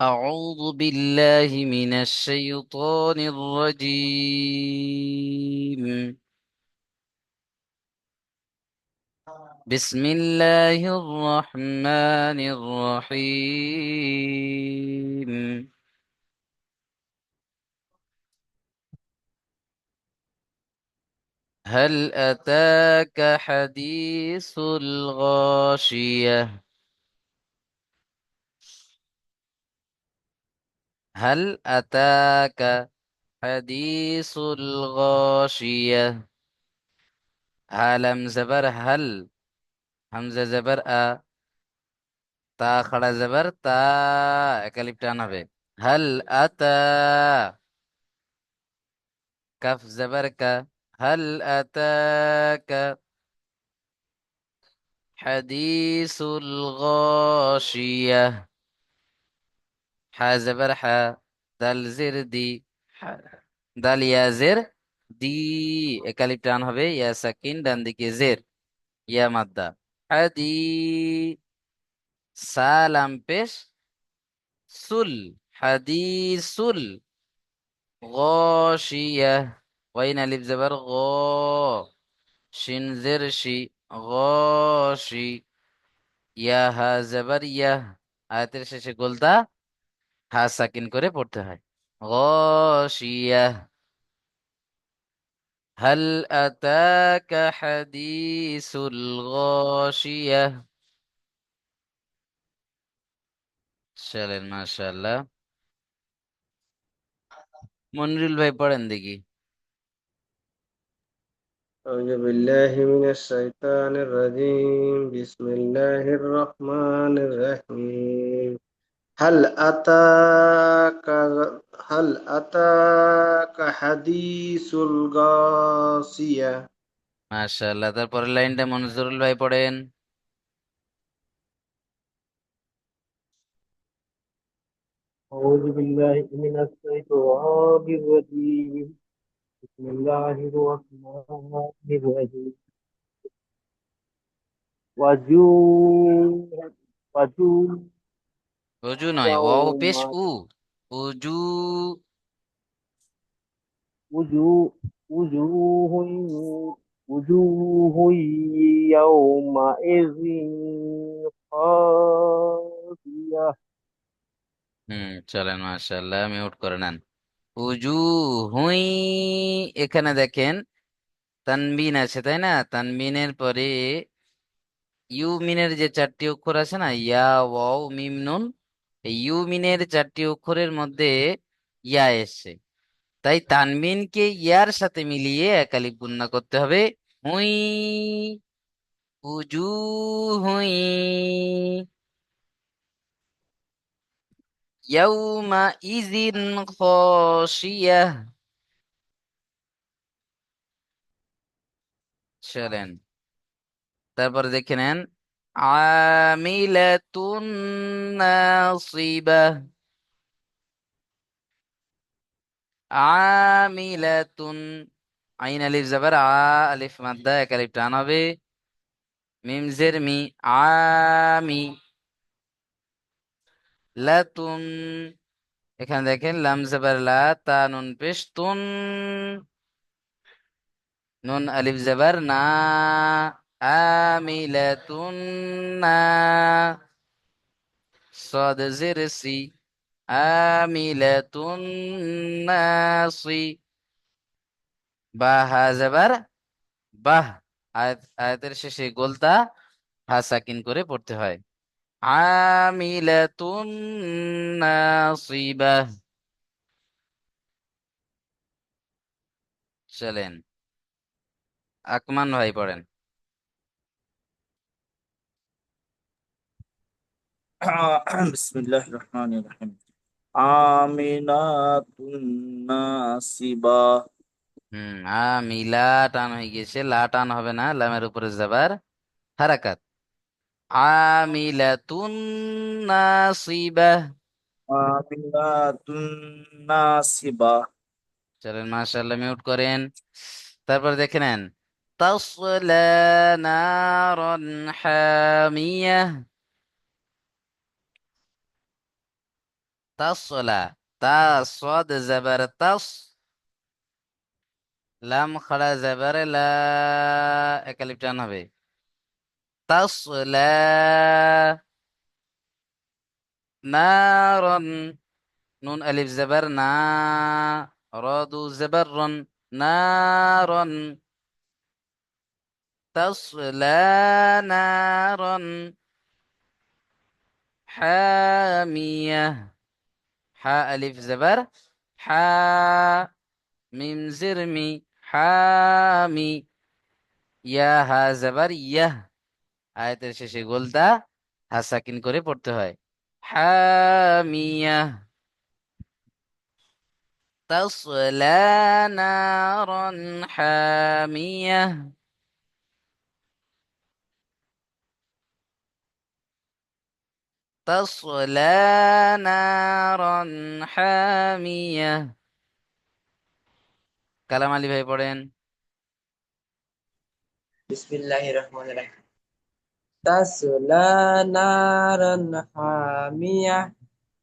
أعوذ بالله من الشيطان الرجيم. بسم الله الرحمن الرحيم. هل أتاك حديث الغاشية؟ هل أتاك حديث الغاشية؟ هلم زبر هل همزة زبر أ تا خڑا زبر تا اکلیف ٹانا بے هل أتا كف زبر کا هل أتاك حديث الغاشية؟ হা জবর হা দাল জির দি হা- দাল ইয়া জের দি একালিপ টান হবে ইয়া সাকিন ডান দিকে জের ইয়া মাদ্দা হাদি সালাম পেশ সুল হাদিসুল غاشية وين ألف زبر غا شين زر شي غاشي ইয়া হা জবর ইয়া আয়াতের শেষে গোলদা হা সাকিন করে পড়তে হয় غاشية هل أتاك حديث الغاشية চলেন মাশাআল্লাহ মনিরুল ভাই পড়েন দেখি أعوذ بالله من الشيطان الرجيم بسم الله الرحمن الرحيم هل أتاك هل أتاك حديث الغاشية মাশাআল্লাহ তারপরের লাইনটা মনজুরুল ভাই পড়েন أعوذ بالله من الشيطان الرجيم بسم الله الرحمن الرحيم وجوه وجوه রজু নয় ও বেশ উ উজু উজু উজু হুই উজু হুই ইয়াউমা ইযিন হুম চলেন মাশাআল্লাহ মিউট করে নেন। উজু হুই এখানে দেখেন তানবিন আছে তাই না? তানবিনের পরে ইউ মিনের যে চারটি অক্ষর আছে না ইয়া ওয়াও মিম নুন ইউমিনের চারটি অক্ষরের মধ্যে ইয়া এসছে। তাই তানমিনকে ইয়ার সাথে মিলিয়ে একালি গুণনা করতে হবে। হুই, উজু, হুই। ইয়াউমা ইজিন খসিয়া চলেন। তারপরে দেখে নেন। আইন আলিফ জাবার আ আলিফ মাদ্দা এক আলিফ টান হবে মিম জের মি আমি লাতুন এখানে দেখেন লাম জাবার লা, তা নুন পেশ তুন নুন আলিফ জাবার না। আমিলাতুন্না। সদ বাহা যাবার বাহ। আয়াতের শেষে গোলতা হা কিন করে পড়তে হয়। আমিল চলেন। আকমান ভাই পড়েন। বিসমিল্লাহ রহমান রহিম আমিনাতুন নাসিবা। হুম আমিলা টান হয়ে গেছে লা টান হবে না লামের উপরে যাবার হারাকাত। আমিলাতুন নাসিবা। আমিলাতুন নাসিবা। চলেন মাশাআল্লাহ মিউট করেন। তারপর দেখে নেন। তাসলা নারান হামিয়া। তাসলা তা সদ জবর তাস লাম খাড়া জবর লা একালিপ টান হবে তাসলা নারন নুন আলিফ জবর না রদু জবর রন নারন তাসলা নারন حامية حاء ألف زبر حا মিম জিরমি হামি ইয়া হা জাবার ইয়াহ আয়াতের শেষে গোলদা হা সাকিন করে পড়তে হয় হামিয়া تصلى نارا حامية تصلى نارا حامية কালাম আলী ভাই পড়েন বিসমিল্লাহির রহমানির রহিম তাসলা নারান হামিয়া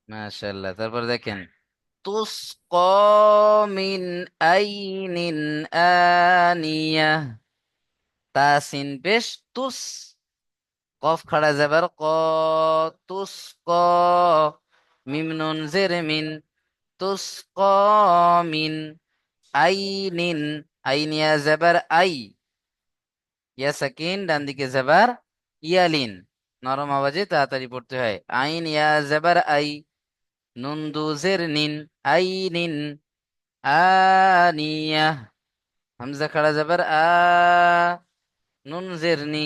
মাশাআল্লাহ তারপর দেখেন তুসকা মিন আইনিন আনিয়া তাসিন পেশ তুস কফ খাড়া যাবার ক, তুস ক, মিম নুন জের মিন, তুস মিন আইনিন আইনিয়া যাবার আই, ইয়া সাকিন, ডান দিকে যাবার ইয়ালিন নরম আওয়াজে তাড়াতাড়ি পড়তে হয় আইন ইয়া যাবার আই, নুন জের নিন আইনিন আনিয়া হামজা খাড়া যাবার আ, নুন জেরনি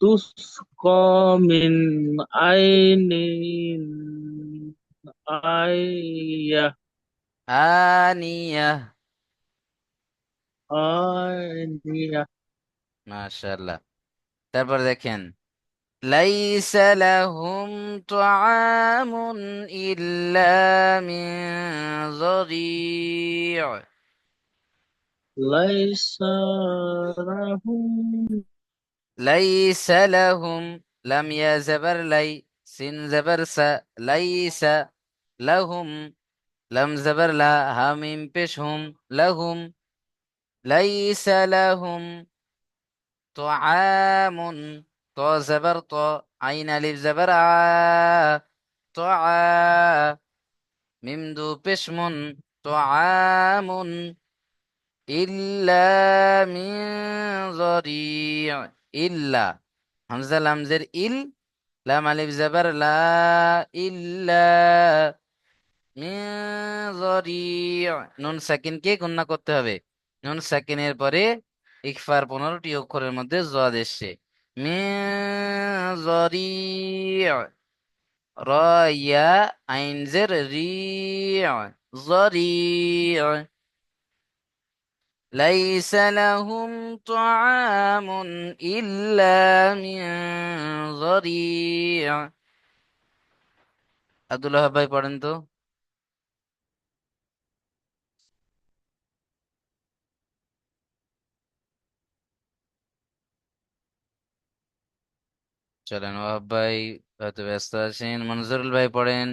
তুসকা মিন আইনিন আইয়া আনিয়া আইনিয়া মাশাআল্লাহ তারপর দেখেন ليس لهم طعام إلا من ضريع লাইসা লাহুম ليس لهم لم يا زبر لي سين زبر س ليس لهم. لم زبر لا هميم بشهم لهم. ليس لهم. طعام ط زبر ط عين الف زبر ع طعا. ميم دو بشم طعام. إلا من ضريع. ইল্লা। হামজা লামজের ইল, লাম আলিফ জাবার লা ইল্লা নুন সাকিন কে গুণনা করতে হবে। নুন সাকিনের পরে ইকফার পনেরোটি অক্ষরের মধ্যে জোয়াদ এসছে। রয়া আইন জের রি জরি ليس لهم طعام إلا من ضريع আব্দুল্লাহ ভাই পড়েন তো চলেন ওয়াহাব ভাই হয়তো ব্যস্ত আছেন মনজুরুল ভাই পড়েন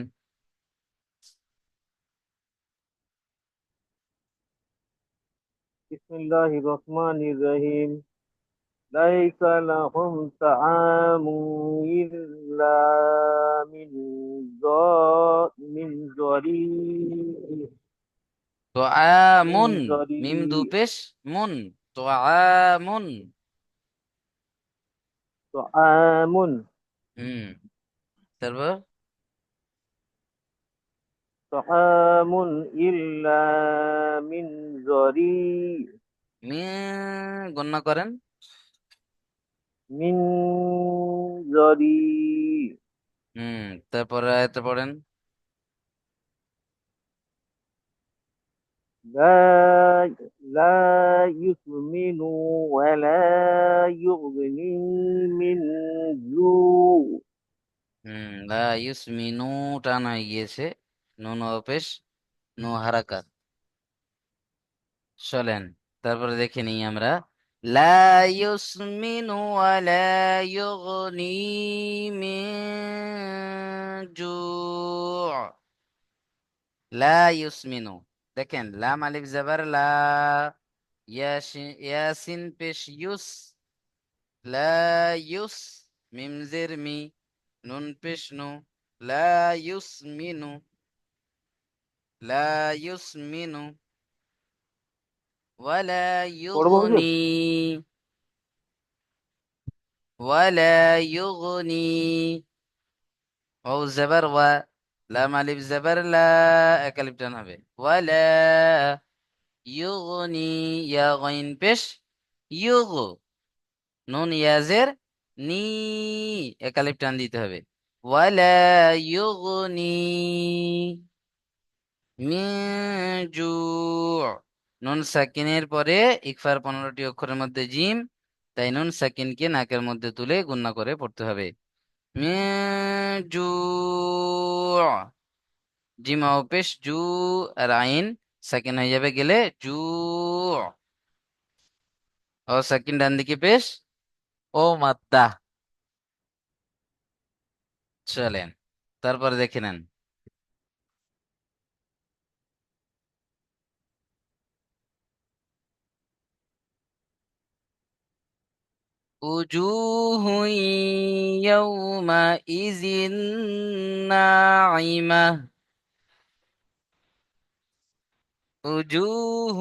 তাআমু ইল্লা মিন যা মিন যরি তো মিন আমুন যরি মিম দু পেশ মুন তো আমুন তাআমুন হুম তারপর তাআমুন ইল্লা মিন যরি মিন গণনা করেন মিন যরি হুম তারপরে আয়াতে পড়েন لا لا يسمن ولا يغني من جوع হুম লা ইউসমিনু টানা হয়ে গিয়েছে নুন অপেশ নু হারাকাত। চলেন তারপরে দেখে নিই আমরা। লা ইউসমিনু ওয়ালা ইউগনি মিন জু' লা ইউসমিনু দেখেন লাম আলিফ জাবার লা ইয়াসিন ইয়াসিন পেশ ইউস লা ইউস মিম জের মি নুন পেশ নু লা ইউসমিনু। লা ইউসমিনু ولا পড়বো হুজুর? يغني ولا يغني واو زبر و لام الف زبر لا একালিপ টান হবে ولا يغني ইয়া গাইন পেশ ইউগ নুন ইয়াজের নি একালিপ টান দিতে হবে ولا يغني মিন জু' নুন সাকিনের পরে ইকফার পনেরোটি অক্ষরের মধ্যে জিম, তাই নুন সাকিনকে নাকের মধ্যে তুলে গুণনা করে পড়তে হবে। জিম পেশ জু আর আইন সাকিন হয়ে যাবে গেলে জু। ও সাকিন ডান দিকে পেশ। ও মাদ্দা। চলেন, তারপর দেখে নেন। وجوه يومئذ ناعمة وجوه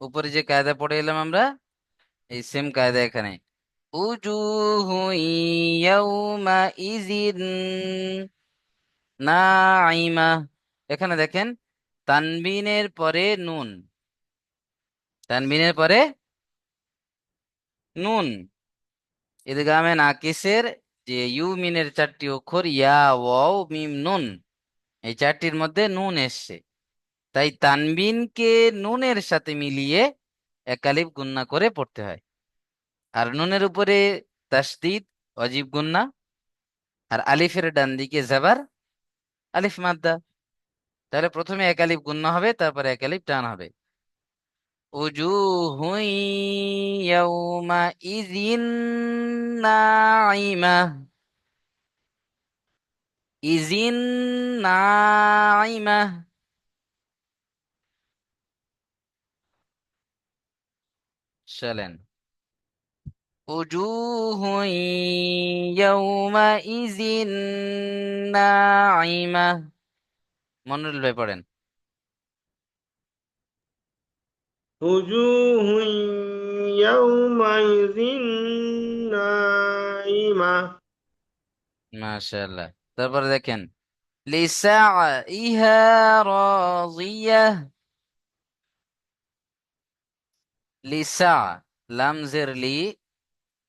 উপরে যে কায়দা পড়ে এলাম আমরা এই সেম কায়দা এখানে وجوه يومئذ নাইমা এখানে দেখেন তানবিনের পরে নুন তানবিনের পরে নুন। ইদগামে নাকিসের যে ইউ মিনের চারটি অক্ষর ইয়া, ওয়াও, মিম, নুন, এই চারটির মধ্যে নুন এসছে। তাই তানবিনকে নুনের সাথে মিলিয়ে একালিফ গুন্না করে পড়তে হয়। আর নুনের উপরে তাসদিদ, অজীব গুন্না। আর আলিফের ডান দিকে জাবার, আলিফ মাদ্দা। তাহলে প্রথমে একালিফ গুন্না হবে, তারপরে একালিফ টান হবে। وجوه يومئذ ناعمة إذ ناعمة চলেন وجوه يومئذ ناعمة মনিরুল ভাই পড়েন وجوه يومئذ ناعمة মাশাআল্লাহ তারপরে দেখেন লিসাইহা রাজিয়া লিসা লাম জের লি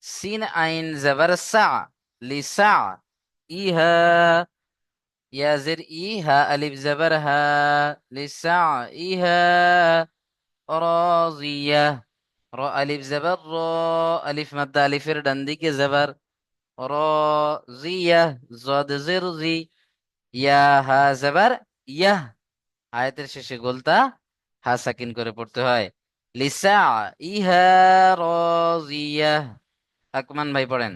সিন আইন জবর সা লিসা ইহা ইয়া জের ইহা আলিফ জবর হা লিসা ইহা রাজিয়া র আলিফ জবর র আলিফ মাদ্দা আলিফের ডান দিকে জবর রাজিয়া জদ জের জি ইয়া হা জবর ইয়াহ আয়াতের শেষে গোলতা হা সাকিন করে পড়তে হয়। লিসা ইহা রাজিয়া আকমান ভাই পড়েন।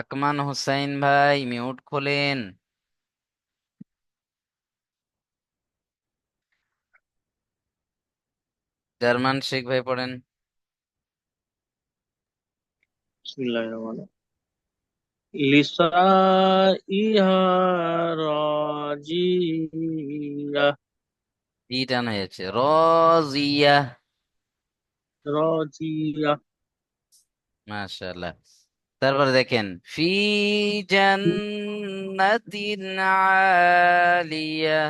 আকমান হুসাইন ভাই মিউট খোলেন। জার্মান শেখ ভাই পড়েন। রাজিয়া। ই টান হয়ে যাচ্ছে। রাজিয়া। রাজিয়া। মাশাআল্লাহ। তারপরে দেখেন ফি জান্নাতিন আলিয়া।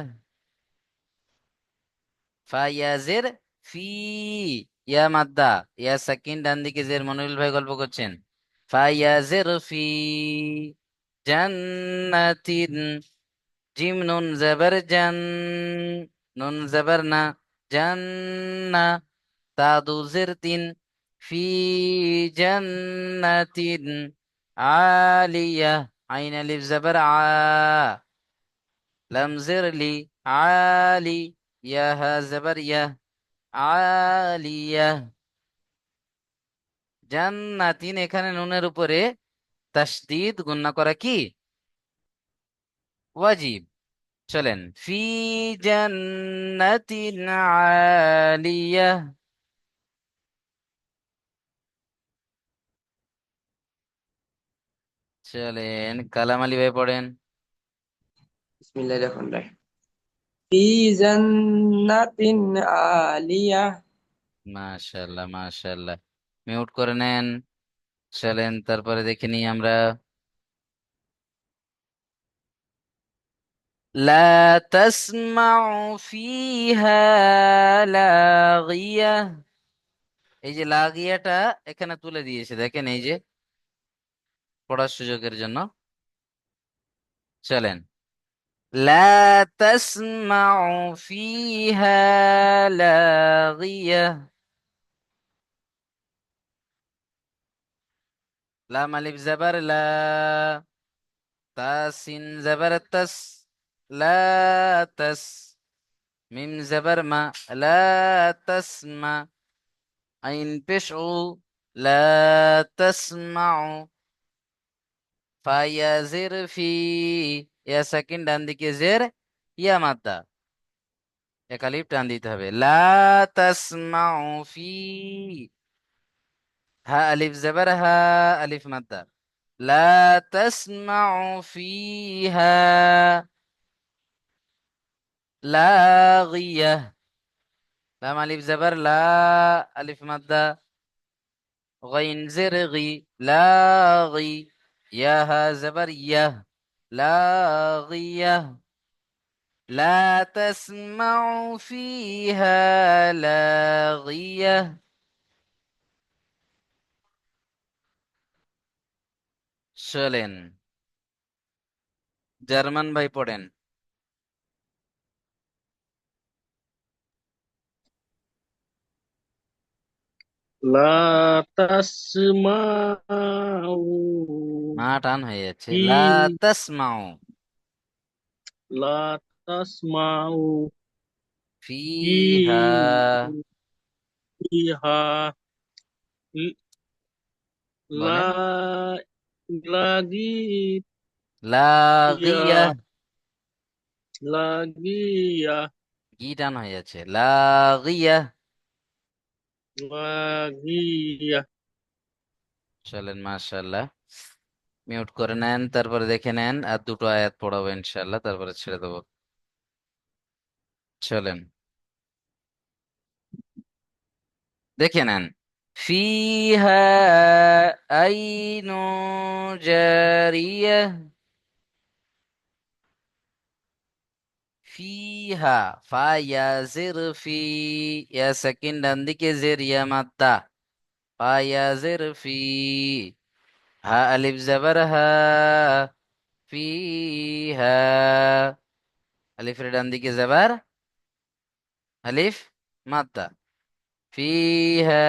ফায়াজের ফি, ইয়া মাদ্দা, ইয়া সাকিন ডান দিকে জের, মনিরুল ভাই গল্প করছেন। ফায়াজের ফি, জান্নাতিন, জিম নুন জবর জান, নুন জবর না, জান্না, তাদু জির তিন, ফি জান্নাতিন, আলিয়া, আইন আলিফ জবর আ, লাম জির লি আলি ইয়া হা জবর ইয়া। আলিয়া। জান্নাতিন এখানে নুনের উপরে তাসদিদ গুন্না করা কি? ওয়াজিব। চলেন। ফি জান্নাতিন আলিয়া। চলেন, কালাম আলী ভাই পড়েন। বিসমিল্লাহির রহমানির রহিম। ফি জান্নাতিন আলিয়া মাশাল্লাহ মাশাল্লাহ মিউট করে নেন চলেন তারপরে দেখে নিই আমরা لا تسمع فيها لاغية এই যে লাগিয়াটা এখানে তুলে দিয়েছে দেখেন এই যে পড়ার সুযোগের জন্য চলেন لا تسمع فيها لاغية. لا الف زبر لا تاسين زبر تس لا تس. ميم زبر ما لا تسمع. عين بشعو لا تسمع. فيزر في ইয়া সেকেন্ড ডান দিকে জের ইয়া মাদ্দা একালিপ টান দিতে হবে লা তাসমাউ ফি হা আলিফ জবর হা আলিফ মাদ্দা লা তাসমাউ ফিহা লাগিয়া লাম আলিফ জবর লা আলিফ মাদ্দা غين زرغي لاغي ياها زبر يه لاغية لا تسمع فيها لاغية চলেন জার্মান ভাই পড়েন লা তাসমাউ মা টান হয়ে যাচ্ছে। লা তাসমাউ লা তাসমাউ ফিহা। ফিহা লা লাগি লাগিয়া। লাগিয়া। গি টান হয়ে যাচ্ছে। লাগিয়া। চলেন মিউট করে নেন, তারপরে দেখে নেন, আর দুটো আয়াত পড়াবো ইনশাআল্লাহ, তারপরে ছেড়ে দেবো। চলেন। দেখে নেন। ফিহা আইনু জারিয়া ফিহা ফা ইয়া জির ফি ইয়া সেকেন্ড ডান দিকে জের ইয়া মাদ্দা ফা ইয়া জির ফি হা আলিফ জবর হা ফিহা আলিফের ডান দিকে জবর আলিফ মাদ্দা ফিহা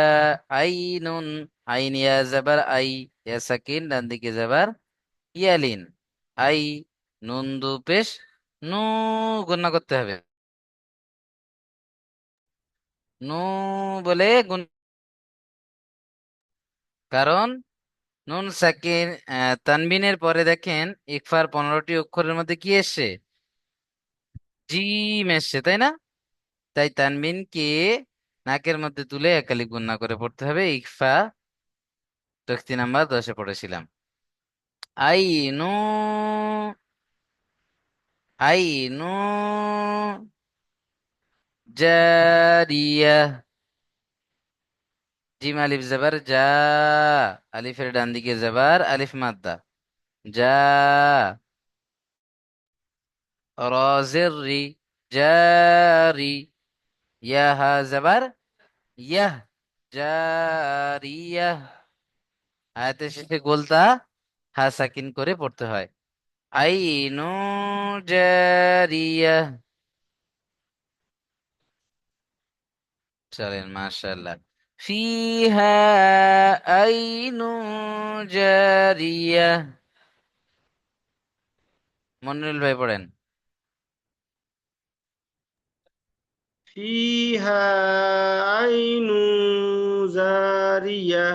আইনুন আইন ইয়া জবর আই ইয়া সাকিন ডান দিকে জবর ইয়ালিন আই নুন দু পেশ নু গুণনা করতে হবে। নু বলে গুণ কারণ নুন, সাকিন তানবিনের পরে দেখেন ইকফার পনেরোটি অক্ষরের মধ্যে কি এসছে? জিম এসছে, তাই না? তাই তানবিনকে নাকের মধ্যে তুলে একালি গুণনা করে পড়তে হবে। ইকফা তক্তি নাম্বার দশে পড়েছিলাম। আই নু নু জারিয়া জিম আলিফ জবর জা আলিফের ডান দিকে জবর আলিফ মাদ্দা জা রাজের রি জারি ইয়াহা জবর ইয়াহ জারিয়া আয়াতের শেষে গোলতা হা সাকিন করে পড়তে হয়। আইনু জারিয়া চলেন মাশাআল্লাহ ফিহা আইনু জারিয়া মনিরুল ভাই পড়েন فيها عين جارية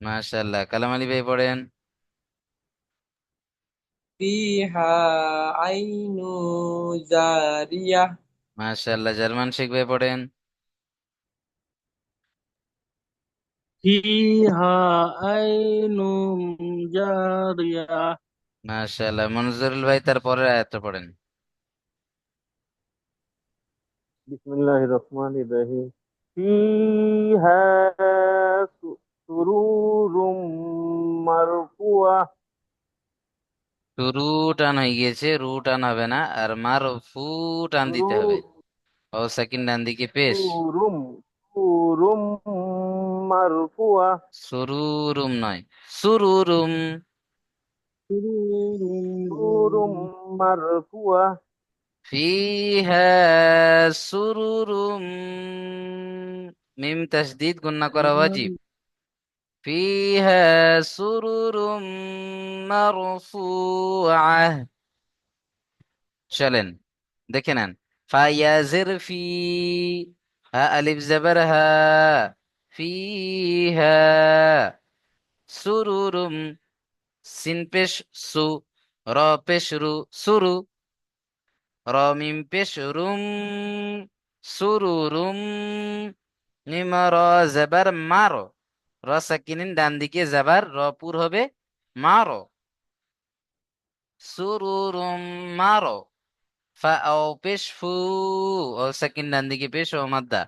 মাশাআল্লাহ কালাম আলী ভাই পড়েন ফিহা আইনু জারিয়া। মাশাআল্লাহ জার্মান শিখবে পড়েন। ফিহা আইনু জারিয়া। মাশাআল্লাহ মনজুরুল ভাই তারপরের আয়াতটা পড়েন। বিসমিল্লাহির রহমানির রহিম। ফিহা সুরুরুম মারফুয়া। রু টান হয়ে গিয়েছে রু টান হবে না। আর মার ফু টান দিতে হবে। ও সেকেন্ড ডান দিকে পেশ। সুরুম সুরুম মারফুয়া সুরুরুম নয় সুরুরুম সুরুম মারফুয়া ফিহা সুরুরুম মিম তাসদিদ গুন্না করা ওয়াজিব ফিহা সুরুরুম মারফুআহ চলেন দেখে নেন ফায়াজির ফি হা আলিফ জবর হা ফিহা সুরুরুম সিন পেশ সু র পেশ রু সুরু র মিম পেশ রুম সুরুরুম মিম র জবর মারো র সাকিনিন ডান দিকে জবর র পুর হবে মারো। সুরুরুম মারো। ফা ও পেশ ফু। ও সাকিন ডান দিকে পেশ ও মাদ্দা।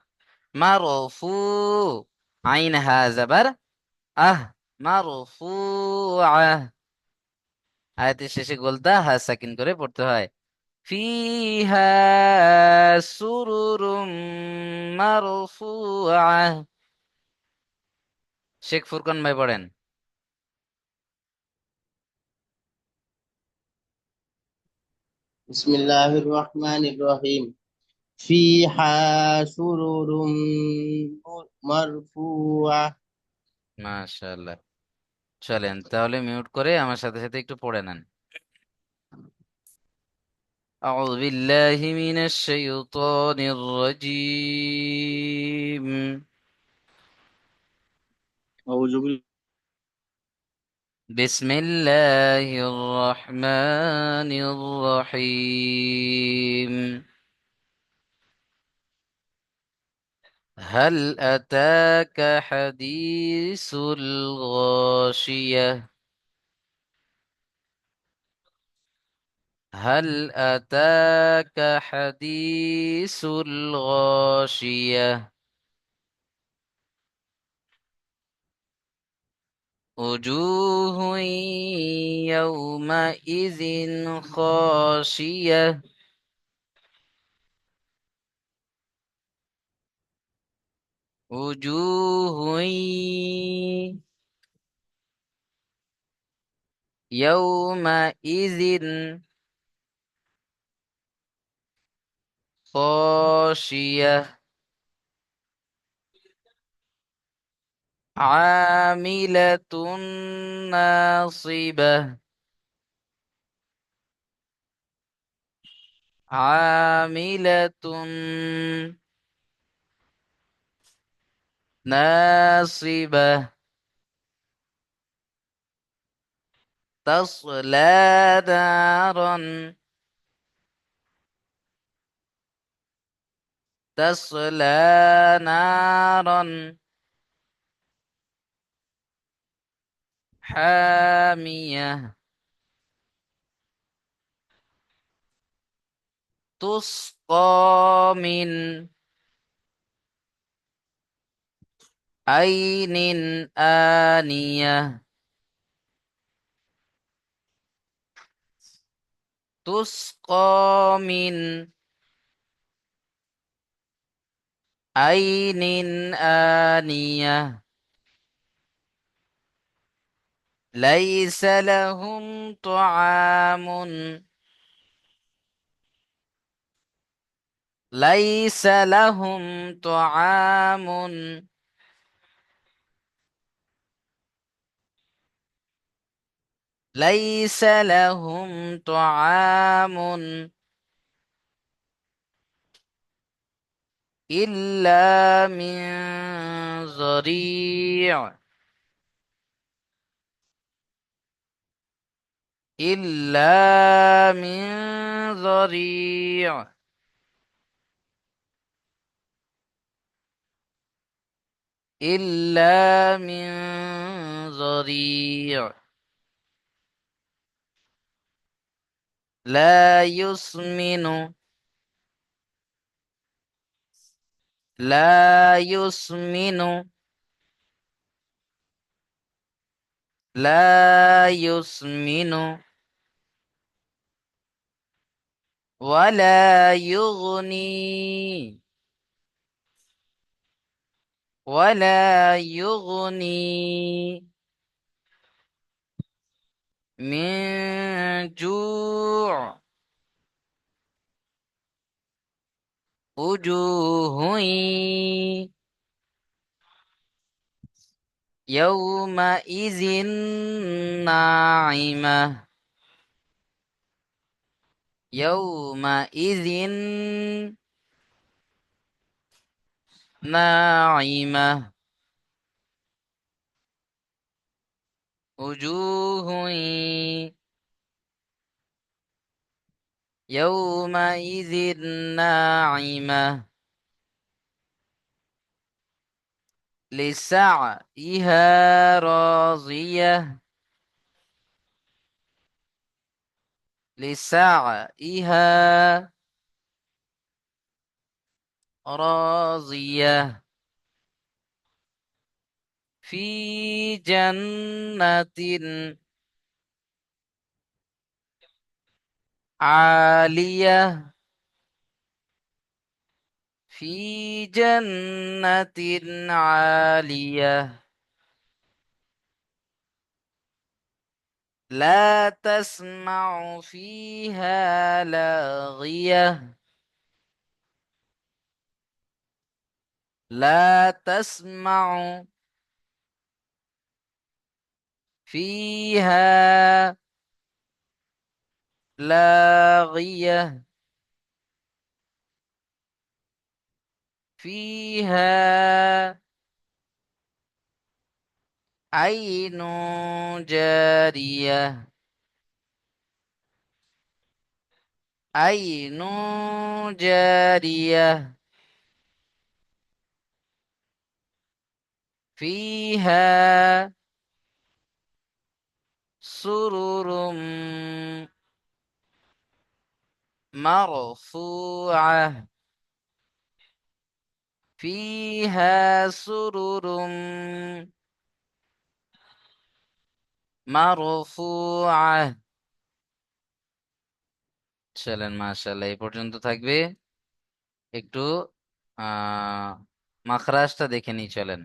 মারো ফু। আইন হা জবর আহ। মারো ফু। আহ। আয়াতের শেষে গোলদা হা সাকিন করে পড়তে হয়। ফিহা সুরুরুম মারফুআহ শেখ ফুরকান ভাই পড়েন بسم الله الرحمن الرحيم فيها سرر مرفوعة মাশাআল্লাহ চলেন তাহলে মিউট করে আমার সাথে সাথে একটু পড়ে নেন أعوذ بالله من الشيطان الرجيم أعوذ بالله بسم الله الرحمن الرحيم. هل أتاك حديث الغاشية؟ هل أتاك حديث الغاشية؟ وجوه يومئذ خاشية. وجوه يومئذ خاشية. عاملة ناصبة. عاملة ناصبة. تصلى نارا تصلى نارا. hamiyah. Tusqa min ainin aniyah. Tusqa min ainin aniyah. ليس لهم طعام. ليس لهم طعام. ليس لهم طعام. إلا من ضريع إلا من ضريع إلا من ضريع لا يسمن. لا يسمن. لا يسمن ولا يغني ولا يغني من جوع. وجوه يومئذ ناعمة. يومئذ ناعمة. وجوه يومئذ ناعمة. لسعيها راضية. لسعيها راضية. في جنة عالية. في جنة عالية. لا تسمع فيها لاغية. لا تسمع فيها لاغية. فيها عين جارية. عين جارية. فيها سرر مرفوعة. فيها سرر مرفوعة চলেন মাশাআল্লাহ এই পর্যন্ত থাকবে একটু আহ মাখরাজটা দেখে নিই চলেন